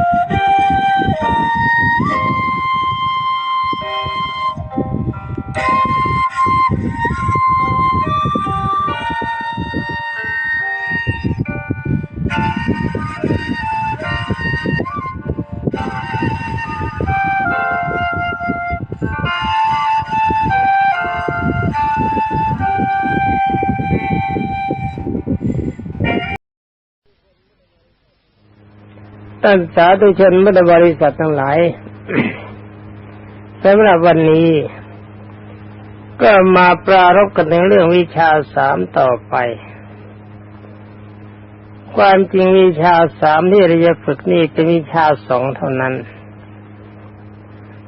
Thank you. ท่านสาธุชนพุทธบริษัททั้งหลายสำหรับวันนี้ ก็มาปรารบกันในเรื่องวิชาสามต่อไป ความจริงวิชาสามที่เราจะฝึกนี่เป็นวิชาสองเท่านั้น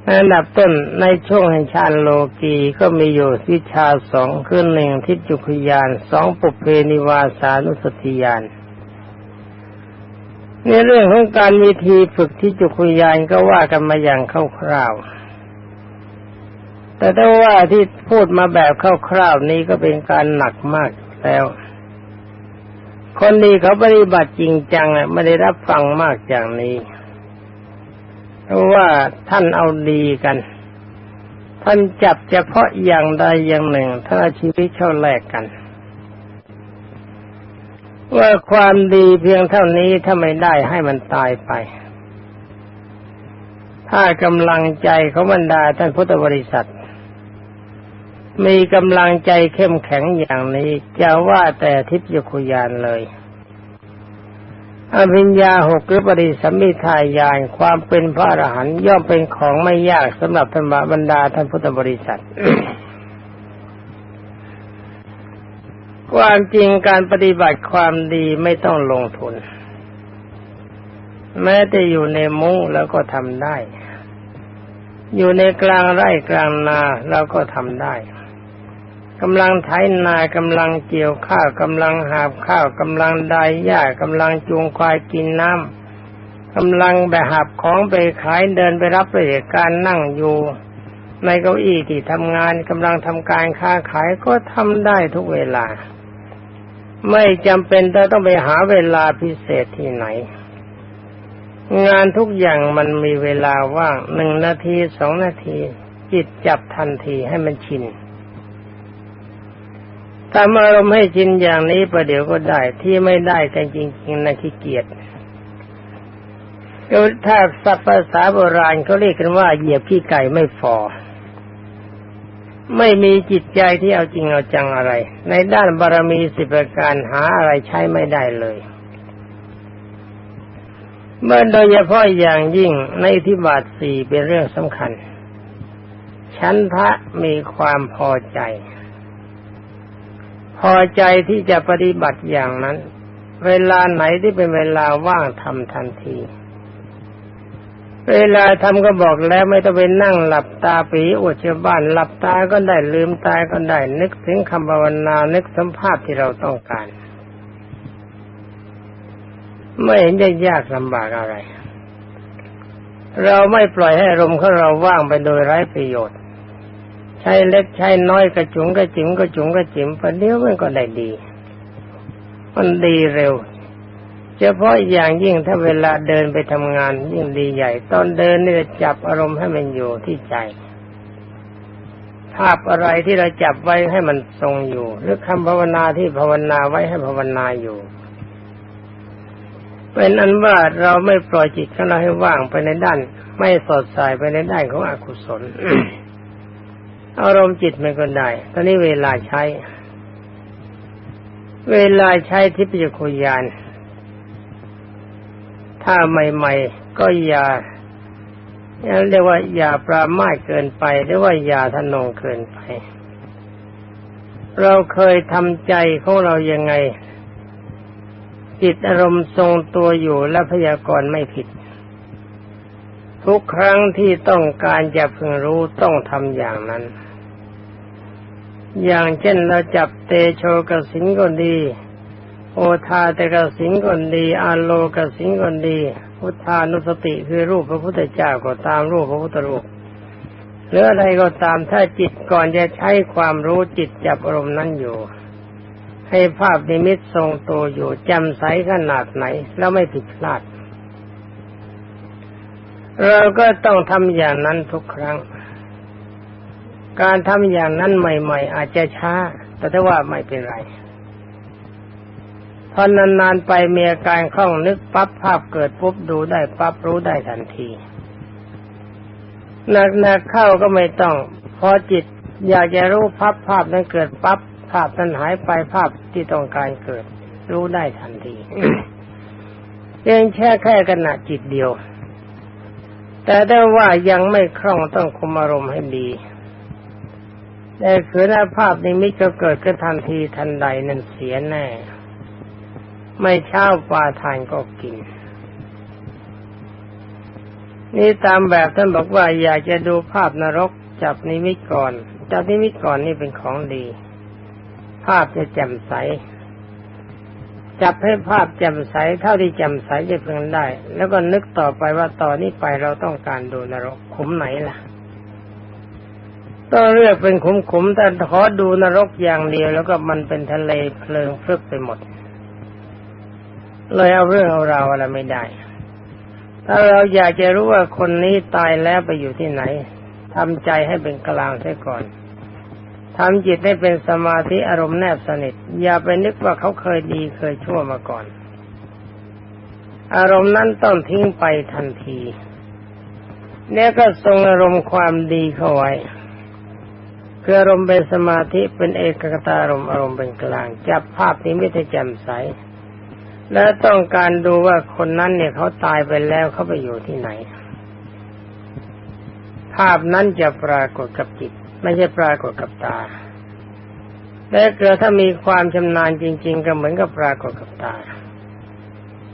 อันดับต้นในช่วงแห่งชาติโลกีก็มีอยู่วิชาสองคือหนึ่งทิฏจุคยานสองปุเพนิวาสานุสติยาน ในเรื่องของการวิธีฝึกที่จุคุยานก็ว่ากันมาอย่างคร่าวๆ แต่ถ้าว่าที่พูดมาแบบคร่าวๆนี้ก็เป็นการหนักมากแล้ว คนดีเขาปฏิบัติจริงจังอะไม่ได้รับฟังมากอย่างนี้ เพราะว่าท่านเอาดีกัน ท่านจับเฉพาะอย่างใดอย่างหนึ่งท่านเอาชีวิตเข้าแลกกัน ว่าความดีเพียงเท่านี้ถ้าไม่ได้ให้มันตายไป ถ้ากำลังใจของบรรดาท่านพุทธบริษัท มีกำลังใจเข้มแข็งอย่างนี้จะว่าแต่ทิพยคุยานเลยอภิญญาหกหรือปริสัมมิทายานความเป็นพระอรหันต์ย่อมเป็นของไม่ยากสำหรับธรรมบรรดาท่านพุทธบริษัท ความจริงการปฏิบัติความดีไม่ต้องลงทุน แม้แต่อยู่ในมุ้งแล้วก็ทำได้ อยู่ในกลางไร่กลางนาเราก็ทำได้กำลังไถนากำลังเกี่ยวข้าวกำลังหาบข้าวกำลังดายหญ้ากำลังจูงควายกินน้ำกำลังไปหาบของไปขายเดินไปรับราชการนั่งอยู่ ในเก้าอี้ที่ทำงานกำลังทำการค้าขายก็ทำได้ทุกเวลา ไม่จำเป็นจะต้องไปหาเวลาพิเศษที่ไหน งานทุกอย่างมันมีเวลาว่างหนึ่งนาทีสองนาที จิตจับทันทีให้มันชินทำอารมณ์ให้ชินอย่างนี้ประเดี๋ยวก็ได้ที่ไม่ได้กันจริงๆนะขี้เกียจถ้าสัพภาษาโบราณเขาเรียกกันว่าเหยียบขี้ไก่ไม่ฟอ ไม่มีจิตใจที่เอาจริงเอาจังอะไร ในด้านบารมีสิบประการหาอะไรใช้ไม่ได้เลย เมื่อโดยเฉพาะอย่างยิ่งในที่บาทสี่เป็นเรื่องสำคัญ ชั้นพระมีความพอใจ พอใจที่จะปฏิบัติอย่างนั้น เวลาไหนที่เป็นเวลาว่างทำทันที เวลาทำก็บอกแล้วไม่ต้องไปนั่งหลับตาปีอวดชาวบ้านหลับตาก็ได้ลืมตาก็ได้ นึกถึงคำภาวนานึกสัมภาษณ์ที่เราต้องการ ไม่เห็นจะยากลำบากอะไร เราไม่ปล่อยให้อารมณ์ของเราว่างไปโดยไร้ประโยชน์ ใช้เล็กใช้น้อยกระจุงกระจิ๋มกระจุงกระจิ๋มประเดี๋ยวมันก็ได้ดี มันดีเร็ว เฉพาะอย่างยิ่งถ้าเวลาเดินไปทำงานยิ่งดีใหญ่ ตอนเดินนี่จะจับอารมณ์ให้มันอยู่ที่ใจ ภาพอะไรที่เราจับไว้ให้มันทรงอยู่ หรือคำภาวนาที่ภาวนาไว้ให้ภาวนาอยู่ เป็นอันว่าเราไม่ปล่อยจิตของเราให้ว่างไปในด้าน ไม่สดใสไปในด้านของอกุศล อารมณ์จิตมันก็ได้ ตอนนี้เวลาใช้ เวลาใช้ทิพยคุยาน ถ้าใหม่ ๆ ก็อย่าเรียกว่าอย่าปรามาสเกินไปหรือว่าอย่าทะนงเกินไป เราเคยทำใจของเรายังไง จิตอารมณ์ทรงตัวอยู่และพยากรณ์ไม่ผิด ทุกครั้งที่ต้องการจะพึงรู้ต้องทำอย่างนั้น อย่างเช่นเราจับเตโชกสิงก็ดี โอทาเตกสิงก็ดีอาโลกสิงก็ดี พุทธานุสติคือรูปพระพุทธเจ้าก็ตามรูปพระพุทธรูปหรืออะไรก็ตามถ้าจิตก่อนจะใช้ความรู้จิตจับอารมณ์นั้นอยู่ ให้ภาพนิมิตทรงตัวอยู่จำใสขนาดไหน แล้วไม่ผิดพลาด เราก็ต้องทำอย่างนั้นทุกครั้ง การทำอย่างนั้นใหม่ ๆ อาจจะช้า แต่ถ้าว่าไม่เป็นไร พอนานๆไปมีอาการคล่องนึกปั๊บภาพเกิดปุ๊บดูได้ปั๊บรู้ได้ทันทีหนักๆเข้าก็ไม่ต้อง พอจิตอยากจะรู้ภาพภาพนั้นเกิดปั๊บภาพนั้นหายไปภาพที่ต้องการเกิด รู้ได้ทันทีเพียงแค่แค่ขณะจิตเดียว แต่ได้ว่ายังไม่คล่องต้องคุมอารมณ์ให้ดีแต่คือหน้าภาพนิมิตก็เกิดขึ้นทันทีทันใดนั่นเสียแน่ ไม่เช้าปลาทานก็กิน นี่ตามแบบท่านบอกว่าอยากจะดูภาพนรกจับนิมิตก่อน จับนิมิตก่อนนี่เป็นของดี ภาพจะแจ่มใส จับให้ภาพแจ่มใสเท่าที่แจ่มใสจะเพียงได้ แล้วก็นึกต่อไปว่าต่อนนี้ไปเราต้องการดูนรกขุมไหนล่ะต้องเลือกเป็นขุมๆแต่ขอดูนรกอย่างเดียวแล้วก็มันเป็นทะเลเพลิงพลึบไปหมด เลยเอาเรื่องเอาราวอะไรไม่ได้ ถ้าเราอยากจะรู้ว่าคนนี้ตายแล้วไปอยู่ที่ไหนทำใจให้เป็นกลางเสียก่อนทำจิตให้เป็นสมาธิอารมณ์แนบสนิท อย่าไปนึกว่าเขาเคยดีเคยชั่วมาก่อน อารมณ์นั้นต้องทิ้งไปทันทีเนี่ยก็ทรงอารมณ์ความดีเข้าไว้คืออารมณ์เป็นสมาธิเป็นเอกกตารมณ์อารมณ์เป็นกลาง จับภาพนี้ไม่ได้แจ่มใส และต้องการดูว่าคนนั้นเนี่ยเขาตายไปแล้วเขาไปอยู่ที่ไหน ภาพนั้นจะปรากฏกับจิต ไม่ใช่ปรากฏกับตาแต่เกิดถ้ามีความชำนาญจริง ๆ ก็เหมือนกับปรากฏกับตา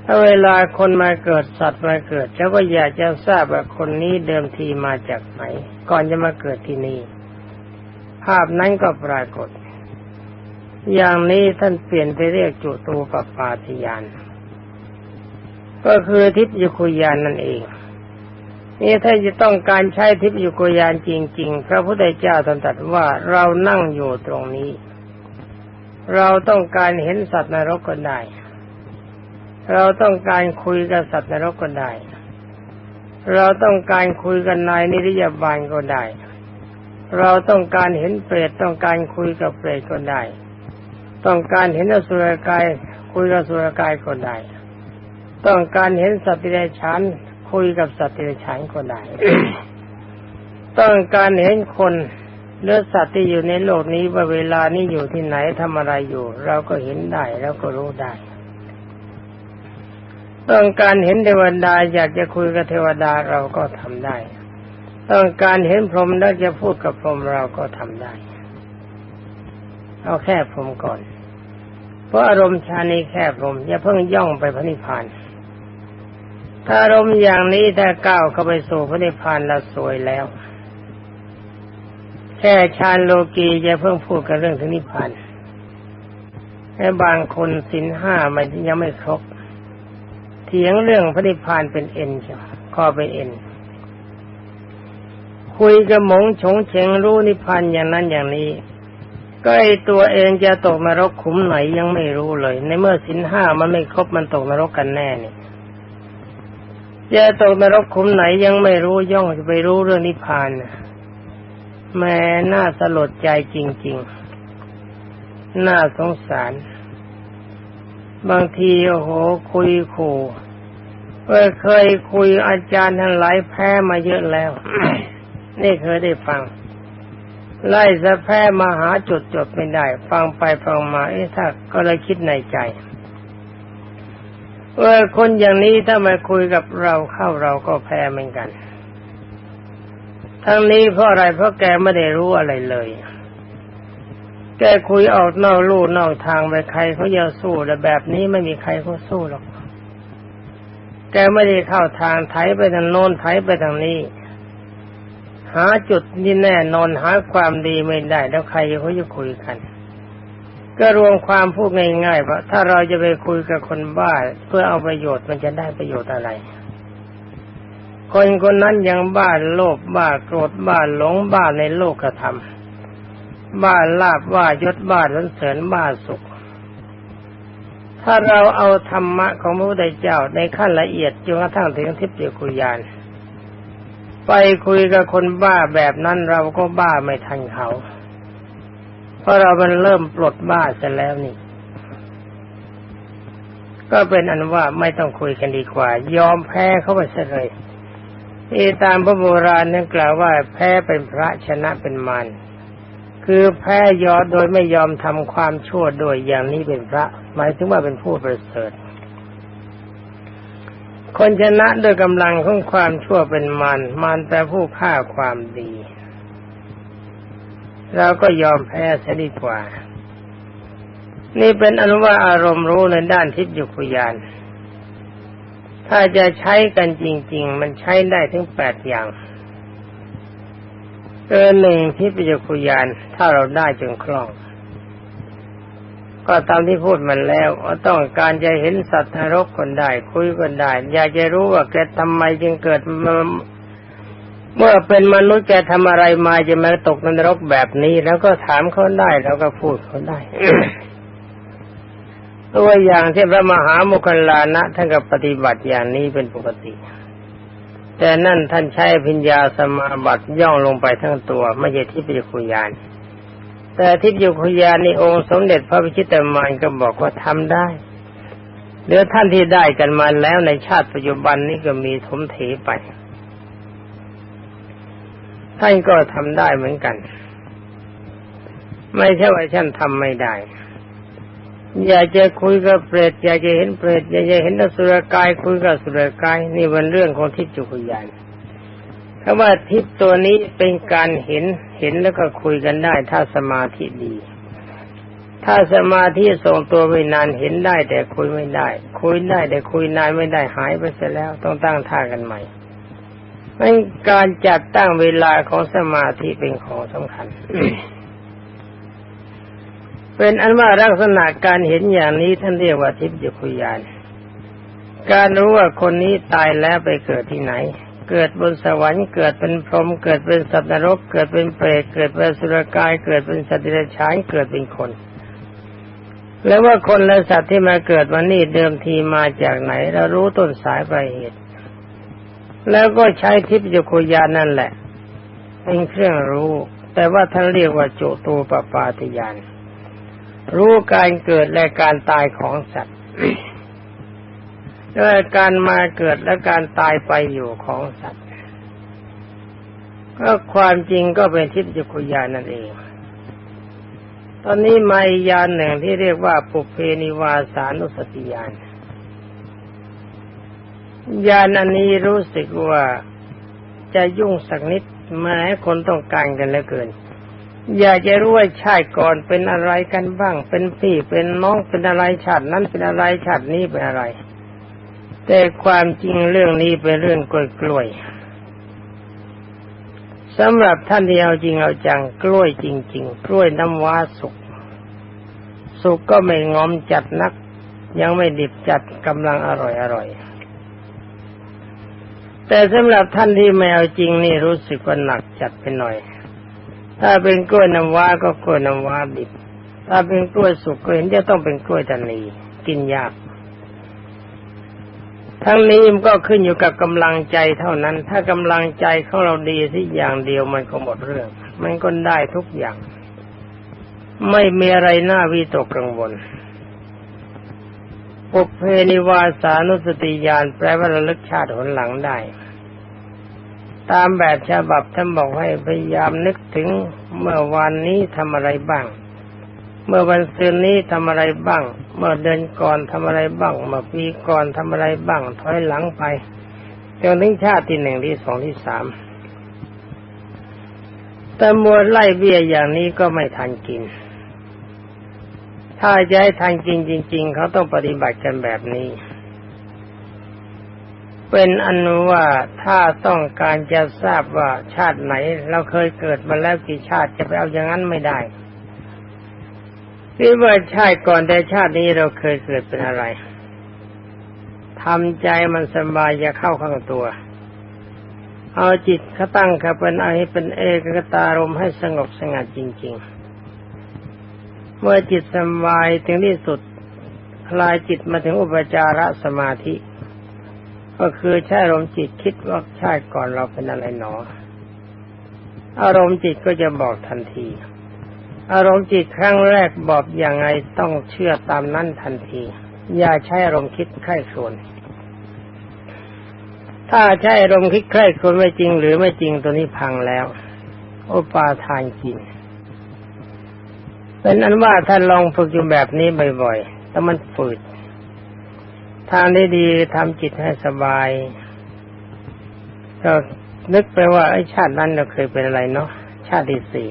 ถ้าเวลาคนมาเกิดสัตว์มาเกิดแล้วก็อยากจะทราบว่าคนนี้เดิมทีมาจากไหน ก่อนจะมาเกิดที่นี่ ภาพนั้นก็ปรากฏ อย่างนี้ท่านเปลี่ยนไปเรียกจุตูปปาติยาน ก็คือทิพยุคุยานนั่นเอง นี่ถ้าจะต้องการใช้ทิพยุคุยานจริง ๆ พระพุทธเจ้าตรัสว่าเรานั่งอยู่ตรงนี้ เราต้องการเห็นสัตว์นรกก็ได้ เราต้องการคุยกับสัตว์นรกก็ได้ เราต้องการคุยกับนายนิริยบาลก็ได้ เราต้องการเห็นเปรตต้องการคุยกับเปรตก็ได้ ต้องการเห็นอสุรกาย คุยกับอสุรกายก็ได้ ต้องการเห็นสัตว์เดรัจฉานคุยกับสัตว์เดรัจฉานก็ได้ ต้องการเห็นคนเลือสัตว์ที่อยู่ในโลกนี้ว่าเวลานี้อยู่ที่ไหนทำอะไรอยู่ เราก็เห็นได้แล้วก็รู้ได้ ต้องการเห็นเทวดาอยากจะคุยกับเทวดาเราก็ทำได้ ต้องการเห็นพรหมแล้วจะพูดกับพรหมเราก็ทำได้ เอาแค่พรมก่อน เพราะอารมณ์ชานี้แค่พรมอย่าเพิ่งย่องไปพระนิพพาน ถ้าอารมณ์อย่างนี้ถ้าก้าวเข้าไปสู่พระนิพพานเราสวยแล้ว แค่ฌานโลกีจะเพิ่งพูดกันเรื่องถึงนิพพานแต่บางคนสินห้ามันยังไม่ครบเถียงเรื่องพระนิพพานเป็นเอ็นข้อเป็นเอ็นคุยกับหมงชงเฉงรู้นิพพานอย่างนั้นอย่างนี้ ก็ไอตัวเองจะตกนรกขุมไหนยังไม่รู้เลย ในเมื่อสินห้ามันไม่ครบมันตกนรกกันแน่นี่จะตกนรกขุมไหนยังไม่รู้ย่องจะไปรู้เรื่องนิพพานแม่น่าสลดใจจริง ๆ น่าสงสาร บางทีโอ้โหคุยขู่เคยคุยอาจารย์ทั้งหลายแพ้มาเยอะแล้ว นี่เคยได้ฟัง ไล่สะแพ้มาหาจุดจบไม่ได้ ฟังไปฟังมาเอ๊ะถ้าก็เลยคิดในใจเออคนอย่างนี้ถ้ามาคุยกับเราเข้าเราก็แพ้เหมือนกัน ทั้งนี้เพราะอะไรเพราะแกไม่ได้รู้อะไรเลย แกคุยออกนอกลู่นอกทางไปใครเขาจะสู้แต่แบบนี้ไม่มีใครเขาสู้หรอก แกไม่ได้เข้าทางไถไปทางโน้นไถไปทางนี้ หาจุดนี่แน่นอนหาความดีไม่ได้ แล้วใครเขาจะคุยกัน ก็รวมความพูดง่ายๆว่าถ้าเราจะไปคุยกับคนบ้าเพื่อเอาประโยชน์มันจะได้ประโยชน์อะไร คนคนนั้นยังบ้าโลภบ้าโกรธบ้าหลงบ้าในโลกธรรมบ้าลาบบ้ายศบ้าสนเสริญบ้าสุข ถ้าเราเอาธรรมะของพระพุทธเจ้าในขั้นละเอียดจนกระทั่งถึงทิพยคุยาน ไปคุยกับคนบ้าแบบนั้นเราก็บ้าไม่ทันเขา เพราะเรามันเริ่มปลดบ้าเสร็จแล้วนี่ ก็เป็นอันว่าไม่ต้องคุยกันดีกว่า ยอมแพ้เขาไปเสียเลยที่ตามพระโบราณนั้นกล่าวว่าแพ้เป็นพระชนะเป็นมารคือแพ้ยอโดยไม่ยอมทำความชั่วโดยอย่างนี้เป็นพระ หมายถึงว่าเป็นผู้ประเสริฐ คนชนะโดยกำลังของความชั่วเป็นมารมารแต่ผู้ฆ่าความดีเราก็ยอมแพ้เสียดีกว่า นี่เป็นอนุว่าอารมณ์รู้ในด้านทิพยุคุยาน ถ้าจะใช้กันจริง ๆ มันใช้ได้ถึงแปดอย่างเกินหนึ่งทิพยุคุยานถ้าเราได้จนคล่อง ก็ตามที่พูดมันแล้วต้องการจะเห็นสัตว์นรกคนได้คุยกันได้ อยากจะรู้ว่าแกทำไมจึงเกิดเมื่อเป็นมนุษย์แกทำอะไรมาจะมาตกนรกแบบนี้ แล้วก็ถามเขาได้แล้วก็พูดเขาได้ตัวอย่างที่พระมหาโมคคลานะท่านก็ปฏิบัติอย่างนี้เป็นปกติ แต่นั่นท่านใช้พิญญาสมาบัติย่องลงไปทั้งตัว ไม่ใช่ที่ปิคุยาน แต่ทิพยุคยานิองค์สมเด็จพระพิชิตมารก็บอกว่าทำได้เดี๋ยวท่านที่ได้กันมาแล้วในชาติปัจจุบันนี้ก็มีถมเถไป ท่านก็ทำได้เหมือนกัน ไม่ใช่ว่าท่านทำไม่ได้ อยากจะคุยกับเปรตอยากจะเห็นเปรตอยากจะเห็นสุรกายคุยกับสุรกาย นี่เป็นเรื่องของทิพยุคยาน คำว่าทิพตัวนี้เป็นการเห็นเห็นแล้วก็คุยกันได้ ถ้าสมาธิดี ถ้าสมาธิส่งตัวไปนานเห็นได้ แต่คุยไม่ได้ คุยได้แต่คุยนานไม่ได้หายไปเสียแล้วต้องตั้งท่ากันใหม่เป็นการจัดตั้งเวลาของสมาธิเป็นของสำคัญ เป็นอันว่าลักษณะการเห็นอย่างนี้ท่านเรียกว่าทิพยคุยาน การรู้ว่าคนนี้ตายแล้วไปเกิดที่ไหน เกิดบนสวรรค์เกิดเป็นพรหมเกิดเป็นสัตว์นรก เกิดเป็นเปรตเกิดเป็นสุรกาย เกิดเป็นสัตว์เดรัจฉานเกิดเป็นคน แล้วว่าคนและสัตว์ที่มาเกิดวันนี้เดิมทีมาจากไหน เรารู้ต้นสายปลายเหตุ แล้วก็ใช้ทิพยคุยานั่นแหละเป็นเครื่องรู้ แต่ว่าท่านเรียกว่าโจตูปปาติยานรู้การเกิดและการตายของสัตว์ ด้วยการมาเกิดและการตายไปอยู่ของสัตว์ ก็ความจริงก็เป็นทิพยคุยานนั่นเอง ตอนนี้มาอียานหนึ่งที่เรียกว่าปุเพนิวาสานุสติยานยานอันนี้รู้สึกว่าจะยุ่งสักนิดแม้คนต้องการกันเหลือเกิน อยากจะรู้ว่าชาติก่อนเป็นอะไรกันบ้าง เป็นพี่เป็นน้องเป็นอะไรชาตินั้นเป็นอะไรชาตินี้เป็นอะไร แต่ความจริงเรื่องนี้เป็นเรื่องกล้วยกล้วยสำหรับท่านที่เอาจริงเอาจังกล้วยจริง ๆ กล้วยน้ำว้าสุก สุกก็ไม่งอมจัดนัก ยังไม่ดิบจัดกำลังอร่อยอร่อยแต่สำหรับท่านที่ไม่เอาจริงนี่รู้สึกว่าหนักจัดไปหน่อย ถ้าเป็นกล้วยน้ำว้าก็กล้วยน้ำว้าดิบ ถ้าเป็นกล้วยสุกก็เห็นจะต้องเป็นกล้วยตานีกินยาก ทั้งนี้มันก็ขึ้นอยู่กับกำลังใจเท่านั้น ถ้ากำลังใจของเราดีที่อย่างเดียวมันก็หมดเรื่อง มันก็ได้ทุกอย่าง ไม่มีอะไรน่าวิตกกังวลปุเพนิวาสานุสติญาณแปลว่าระลึกชาติหนหลังได้ ตามแบบฉบับท่านบอกให้พยายามนึกถึงเมื่อวานนี้ทำอะไรบ้าง เมื่อวันซืนนี้ทำอะไรบ้าง เมื่อเดือนก่อนทำอะไรบ้างเมื่อปีก่อนทำอะไรบ้างถอยหลังไปจนถึงชาติที่หนึ่งที่สองที่สามแต่มัวไล่เบี้ยอย่างนี้ก็ไม่ทันกิน ถ้าจะให้ทันกินจริง ๆ เขาต้องปฏิบัติกันแบบนี้ เป็นอนุว่าถ้าต้องการจะทราบว่าชาติไหน เราเคยเกิดมาแล้วกี่ชาติจะไปเอาอย่างนั้นไม่ได้ คิดว่าชาติก่อนแต่ชาตินี้เราเคยเกิดเป็นอะไรทำใจมันสบายอย่าเข้าข้างตัว เอาจิตเขาตั้งเขาเป็นไอ้เป็นเอกกตารมให้สงบสงัดจริง ๆ เมื่อจิตสบายถึงที่สุดคลายจิตมาถึงอุปจารสมาธิ ก็คือใช้อารมณ์จิตคิดว่าชาติก่อนเราเป็นอะไรหนอ อารมณ์จิตก็จะบอกทันที อารมณ์จิตครั้งแรกบอกอย่างไงต้องเชื่อตามนั้นทันที อย่าใช้อารมณ์คิดไข้ครวนถ้าใช้อารมณ์คิดใคร่ครวไม่จริง หรือไม่จริงตัวนี้พังแล้ว โอปาทานกินเป็นอันว่าท่านลองฝึกอยู่แบบนี้บ่อยๆแต่มันฝืดทางได้ดีทำจิตให้สบายก็นึกไปว่าไอ้ชาตินั้นเราเคยเป็นอะไรเนาะชาติที่สี่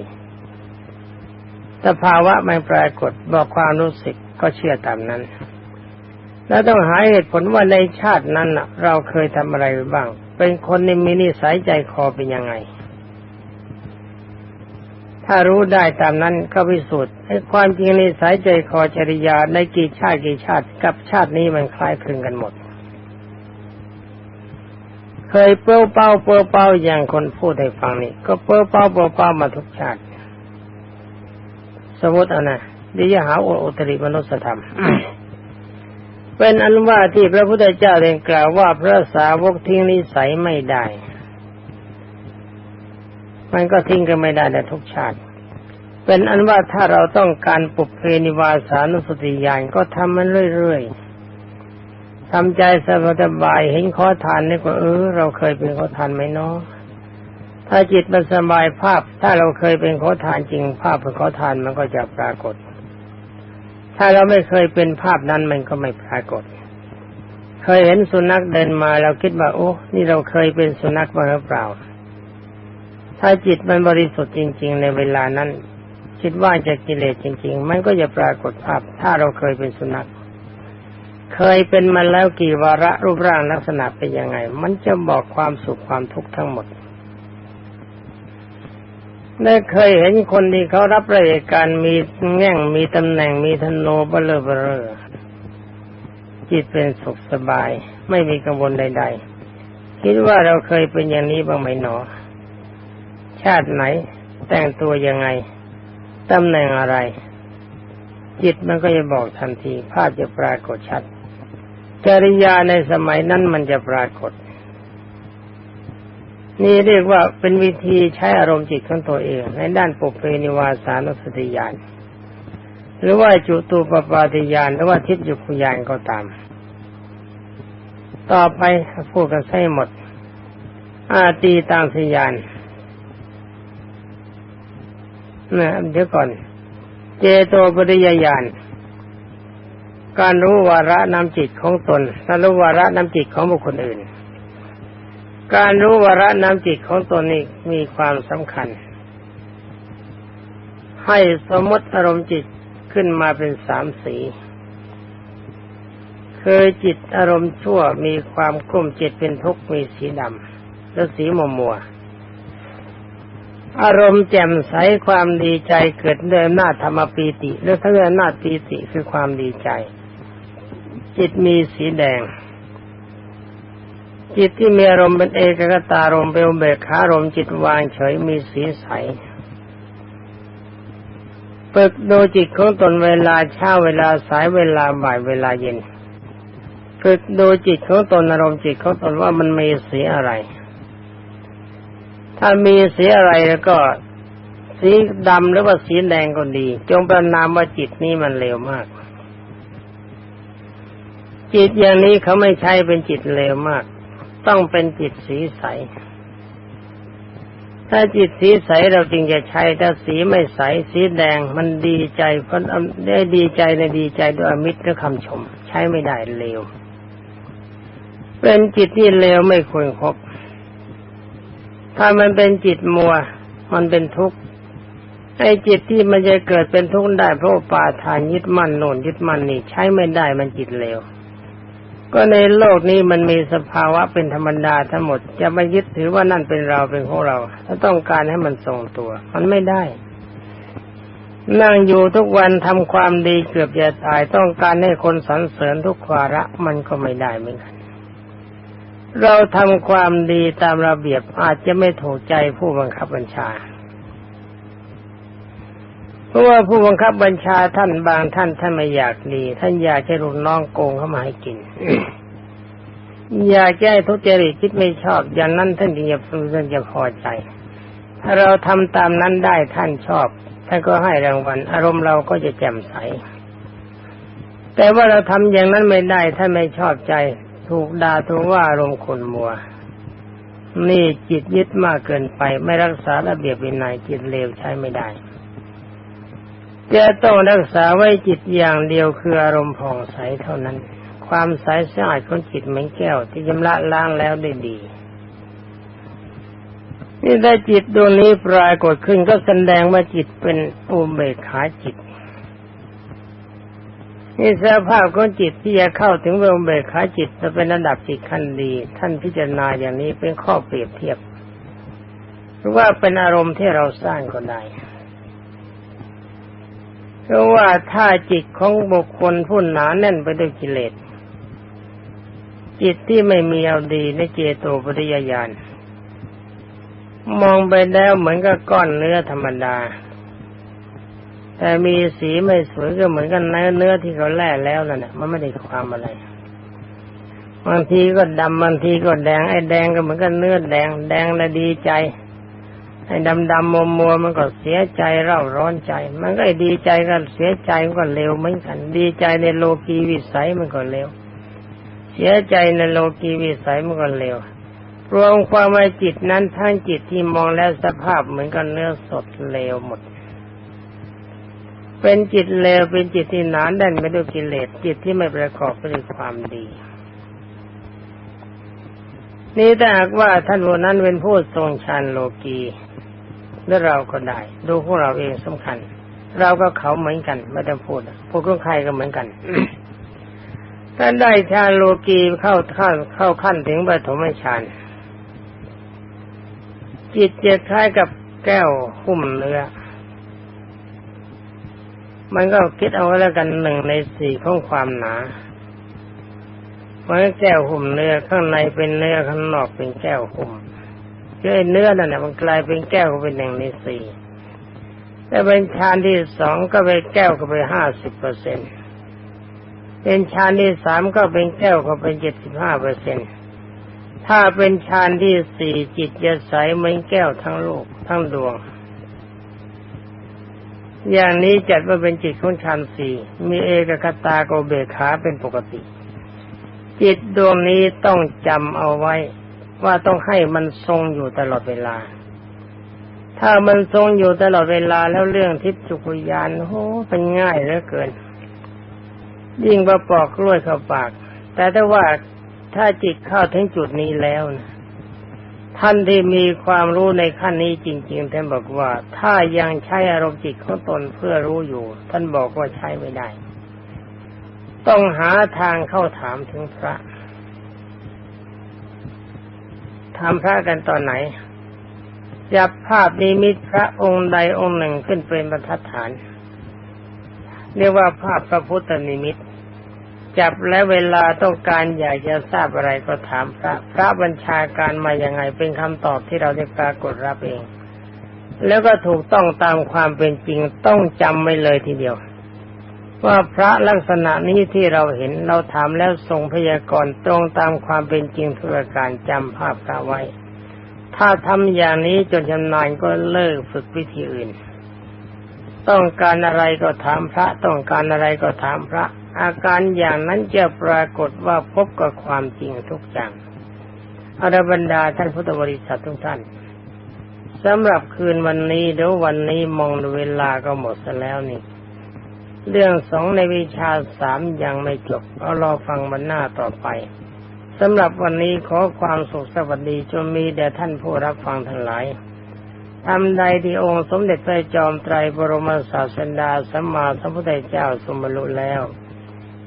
สภาวะไม่ปรากฏบอกความรู้สึกก็เชื่อตามนั้น แล้วต้องหาเหตุผลว่าในชาตินั้นเราเคยทำอะไรบ้าง เป็นคนในมีนิสัยใจคอเป็นยังไง ถ้ารู้ได้ตามนั้นก็พิสูจน์ให้ความจริงในสัยใจคอจริยาในกี่ชาติกี่ชาติกับชาตินี้มันคล้ายคลึงกันหมด เคยเป้าเป้าเป้าเป้าอย่างคนพูดให้ฟังนี่ก็เป้าเป้าเป้าเป้ามาทุกชาติ มมติอะนะดิยหาอุตริมนุสธรรม เป็นอันว่าที่พระพุทธเจ้าเรียนกล่าวว่าพระสาวกทิ้งนิสัยไม่ได้ มันก็ทิ้งกันไม่ได้ในทุกชาติ เป็นอันว่าถ้าเราต้องการปุบเพนิวาสานุสติญาณก็ทำมันเรื่อยๆทำใจสบายเห็นขอทานนี่ก็เออเราเคยเป็นขอทานไหมเนาะ ถ้าจิตมันสบายภาพ ถ้าเราเคยเป็นขอทานจริง ภาพเป็นขอทานมันก็จะปรากฏ ถ้าเราไม่เคยเป็นภาพนั้นมันก็ไม่ปรากฏ เคยเห็นสุนัขเดินมาเราคิดว่าโอ้นี่เราเคยเป็นสุนัขมาหรือเปล่า ถ้าจิตมันบริสุทธิ์จริง ๆ ในเวลานั้น คิดว่าจะกิเลสจริง ๆ มันก็จะปรากฏภาพ ถ้าเราเคยเป็นสุนัขเคยเป็นมาแล้วกี่วาระรูปร่างลักษณะเป็นยังไง มันจะบอกความสุขความทุกข์ทั้งหมด ได้เคยเห็นคนที่เขารับราชการมีแง่งมีตำแหน่งมีธนูเบลอเบลอจิตเป็นสุขสบาย ไม่มีกังวลใด ๆ คิดว่าเราเคยเป็นอย่างนี้บ้างไหมหนอ ชาติไหน แต่งตัวยังไงตำแหน่งอะไร จิตมันก็จะบอกทันที ภาพจะปรากฏชัดจริยาในสมัยนั้นมันจะปรากฏ นี่เรียกว่าเป็นวิธีใช้อารมณ์จิตของตัวเอง ในด้านปุเพนิวาสานุสติญาณหรือว่าจุตูปปาติญาณหรือว่าทิพยุคุญาณก็ตาม ต่อไปพูดกันให้หมด อาตีตามสยานนะเดี๋ยวก่อน เจโตปริยญาณการรู้วาระนำจิตของตนและรู้วาระนำจิตของบุคคลอื่น การรู้วาระน้ำจิตของตนนี้มีความสำคัญ ให้สมมติอารมณ์จิตขึ้นมาเป็นสามสีเคยจิตอารมณ์ชั่วมีความกลุ้มจิตเป็นทุกข์มีสีดำและสีมัวมัวอารมณ์แจ่มใสความดีใจเกิดเดิมหน้าธรรมปีติหรือถ้าเดิมหน้าปีติคือความดีใจ จิตมีสีแดง จิตที่มีอารมณ์เป็นเอกกตารมณ์เป็นเบกขารมณ์จิตวางเฉยมีสีใสเปิดดูจิตของตนเวลาเช้าเวลาสายเวลาบ่ายเวลาเย็นฝึกดูจิตของตนอารมณ์จิตของตนว่ามันมีสีอะไร ถ้ามีสีอะไรแล้วก็สีดำหรือว่าสีแดงก็ดี จงประนามว่าจิตนี้มันเลวมาก จิตอย่างนี้เขาไม่ใช่เป็นจิตเลวมาก ต้องเป็นจิตสีใส ถ้าจิตสีใสเราจึงจะใช้ถ้าสีไม่ใสสีแดงมันดีใจเพราะได้ดีใจในดีใจด้วยอมิตรและคำชม ใช้ไม่ได้เลวเป็นจิตที่เลวไม่ควรครบถ้ามันเป็นจิตมัว มันเป็นทุกข์ไอ้จิตที่มันจะเกิดเป็นทุกข์ได้เพราะปาทานยึดมั่นโน่นยึดมั่นนี่ใช้ไม่ได้มันจิตเลว ก็ในโลกนี้มันมีสภาวะเป็นธรรมดาทั้งหมด จะมายึดถือว่านั่นเป็นเราเป็นของเราถ้าต้องการให้มันทรงตัว มันไม่ได้ นั่งอยู่ทุกวันทำความดีเกือบจะตายต้องการให้คนสรรเสริญทุกขวาระมันก็ไม่ได้เหมือนกัน เราทำความดีตามระเบียบอาจจะไม่ถูกใจผู้บังคับบัญชา ราะว่าผู้บังคับบัญชาท่านบางท่านท่านไม่อยากดี ท่านอยากให้ลูกน้องโกงเข้ามาให้กิน อยากแก้ทุจริตคิดไม่ชอบ อย่างนั้นท่านจึงจะท่านจะพอใจ ถ้าเราทำตามนั้นได้ท่านชอบท่านก็ให้รางวัล อารมณ์เราก็จะแจ่มใส แต่ว่าเราทำอย่างนั้นไม่ได้ท่านไม่ชอบใจ ถูกด่าถูกว่าอารมณ์ขุนมัว นี่จิตยึดมากเกินไป ไม่รักษาระเบียบวินัยจิตเลวใช้ไม่ได้ จะต้องรักษาไว้จิตอย่างเดียวคืออารมณ์ผ่องใสเท่านั้น ความใสสะอาดของจิตเหมือนแก้วที่ยำละล้างแล้วได้ดีนี่ถ้จิตดวงนี้ปรากฏขึ้นก็แสดงว่าจิตเป็นอุเบกขาจิตนี่สภาพของจิตที่จะเข้าถึงอุเบกขาจิตจะเป็นระดับจิตขั้นดี ท่านพิจารณาอย่างนี้เป็นข้อเปรียบเทียบหรือว่าเป็นอารมณ์ที่เราสร้างก็ได้ เพราะว่าถ้าจิตของบุคคลผู้หนาแน่นไปด้วยกิเลส จิตที่ไม่มีเอาดีในเจโตปริยญาณมองไปแล้วเหมือนกับก้อนเนื้อธรรมดา แต่มีสีไม่สวยก็เหมือนกันเนื้อเนื้อที่เขาแล่แล้วนั่นแหละมันไม่ได้ความอะไรบางทีก็ดำบางทีก็แดงไอ้แดงก็เหมือนกันเนื้อแดง แดงแล้วดีใจ ไอ้ดำดำมัวมัวมันก็เสียใจเร่าร้อนใจ มันก็ดีใจกันเสียใจมันก็เร็วเหมือนกัน ดีใจในโลกีวิสัยมันก็เร็ว เสียใจในโลกีวิสัยมันก็เร็วรวมความว่าจิตนั้นทั้งจิตที่มองแล้วสภาพเหมือนกันเนื้อสดเลวหมด เป็นจิตเลวเป็นจิตที่หนานแน่นไปด้วยกิเลสจิตที่ไม่ประกอบไปด้วยความดี นี่ถ้าหากว่าท่านผู้นั้นเป็นผู้ทรงฌานโลกี แล้วเราก็ได้ ดูพวกเราเองสำคัญ เราก็เขาเหมือนกันไม่ต้องพูดพูดเรื่องใครก็เหมือนกันถ้าได้ฌานโลกีเข้าเข้าเข้าขั้นถึงปฐมฌานจิตจะคล้ายกับแก้วหุ้มเนื้อ มันก็คิดเอาไว้แล้วกันหนึ่งในสี่ของความหนาเพราะแก้วหุ้มเนื้อข้างในเป็นเนื้อข้างนอกเป็นแก้วหุ้ม คือเนื้อนั่นแหละมันกลายเป็นแก้วก็เป็นหนึ่งในสี่แต่เป็นชานที่สองก็เป็นแก้วก็ไปห้าสิบเปอร์เซ็นเป็นชานที่สามก็เป็นแก้วก็เป็นเจ็ดสิบห้าเปอร์เซ็นถ้าเป็นชานที่สี่จิตจะใสเหมือนแก้วทั้งโลกทั้งดวง อย่างนี้จัดว่าเป็นจิตของชานสี่มีเอกคตาโกเบขาเป็นปกติ จิตดวงนี้ต้องจำเอาไว้ ว่าต้องให้มันทรงอยู่ตลอดเวลา ถ้ามันทรงอยู่ตลอดเวลาแล้วเรื่องทิพย์จุกวิญญาณโอ้เป็นง่ายเหลือเกิน ยิ่งประปอกกล้วยเข้าปาก แต่ถ้าว่าถ้าจิตเข้าถึงจุดนี้แล้วนะท่านที่มีความรู้ในขั้นนี้จริง ๆ ท่านบอกว่า ถ้ายังใช้อารมณ์จิตของตนเพื่อรู้อยู่ ท่านบอกว่าใช้ไม่ได้ ต้องหาทางเข้าถามถึงพระ ทำพระกันตอนไหนจับภาพนิมิตพระองค์ใดองค์หนึ่งขึ้นเป็นบรรทัดฐาน เรียกว่าภาพพระพุทธนิมิต จับและเวลาต้องการอยากจะทราบอะไรก็ถามพระ พระบัญชาการมาอย่างไงเป็นคำตอบที่เราได้ปรากฏรับเอง แล้วก็ถูกต้องตามความเป็นจริงต้องจำไว้เลยทีเดียว ว่าพระลักษณะนี้ที่เราเห็นเราถามแล้วทรงพยากรณ์ตรงตามความเป็นจริงทุกการจำภาพพระไว้ ถ้าทำอย่างนี้จนชำนาญก็เลิกฝึกวิธีอื่น ต้องการอะไรก็ถามพระ ต้องการอะไรก็ถามพระ อาการอย่างนั้นจะปรากฏว่าพบกับความจริงทุกอย่างอรบรรดาท่านพุทธบริษัททุกท่านสำหรับคืนวันนี้เดี๋ยววันนี้มองเวลาก็หมดซะแล้วนี่ เรื่องสองในวิชาสามยังไม่จบเอารอฟังวันหน้าต่อไปสำหรับวันนี้ขอความสุขสวัสดีจงมีแด่ท่านผู้รับฟังทั้งหลายทำใดที่องค์สมเด็จพระจอมไตรบรมศาสดาสัมมาสัมพุทธเจ้าสมบรรลุแล้ว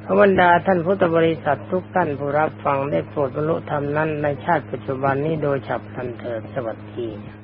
พระบรรดาท่านพุทธบริษัททุกท่านผู้รับฟังได้โปรดบรรลุธรรมนั้นในชาติปัจจุบันนี้โดยฉับพลันเถิดสวัสดี